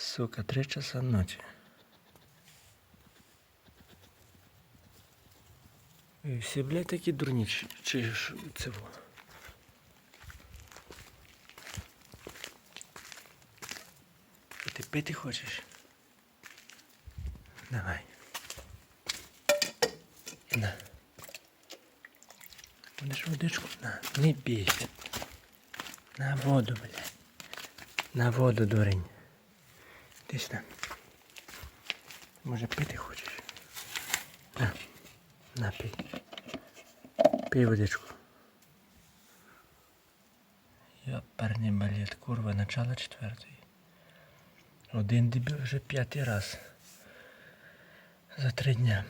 Сука, три часа ночі. І всі, блядь, такі дурні, чи, ж це во? Ти пити хочеш? Давай. На. Будеш водичку? На, не бійся. На воду, блядь. На воду, дурень. Ти сюди. Може пити хочеш? На. На, пий. Пий водичку. Йоперний балет, курва, начало четвертої. Один дебіл вже п'ятий раз. За три дня.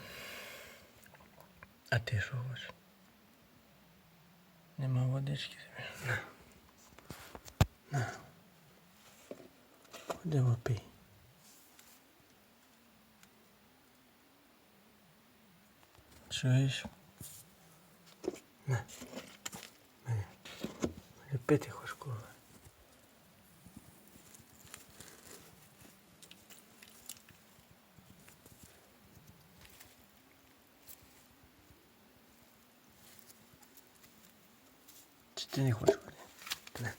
А ти що хочеш? Нема водички тобі. На. На. Ходи вопий. Чуєш? На. Мене. Мене пити хочеш, курва. Чи ти не хочеш води? На.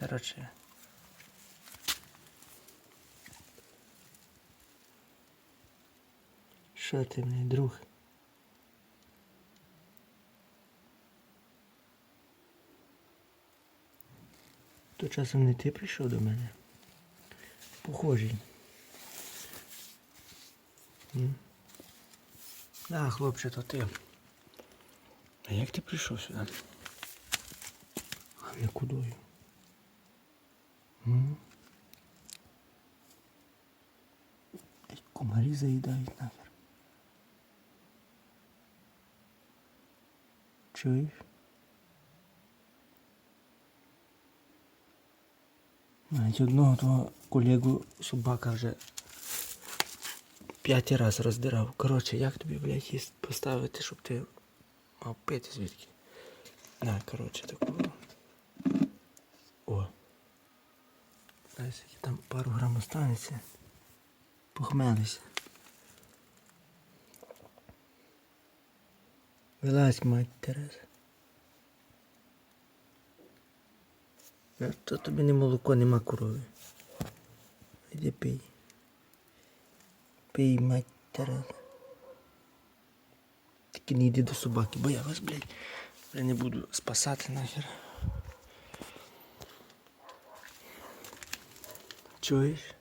Короче. Що ти, мій друг? То часом не ти прийшов до мене. Похожий. М? Да, хлопче, то ти. А як ти прийшов сюди? А не кудою? М? Комарі заїдають нахер. Чуєш? Навіть одного твого колегу собака вже п'ятий раз роздирав. Коротше, як тобі, блядь, їсть поставити, щоб ти мав пити звідки? На, коротше, таку. О. Десь там пару грам останеться. Похмелися. Вилазь, мать Тереза. То тобі не молоко, нема корови. Іди пий. Пий, мать Тереза. Тільки не йди до собаки, бо я вас, блядь, вже не буду спасати нахер. Чуєш?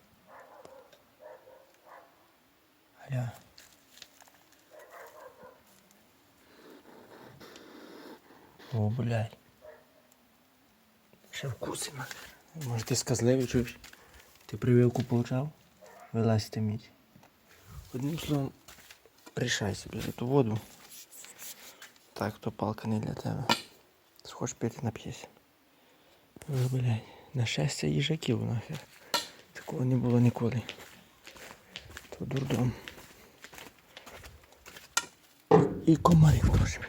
Аля. О, блядь. Ще вкуси нахер. Може ти сказливий чуєш? Ти прививку получав? Вилазь ти мідь. Одним словом, рішай собі за ту воду. Так, то палка не для тебе. Схочеш пити нап'єся. Блядь, на щастя їжаків нахер. Такого не було ніколи. То дурдом. І комарів теж.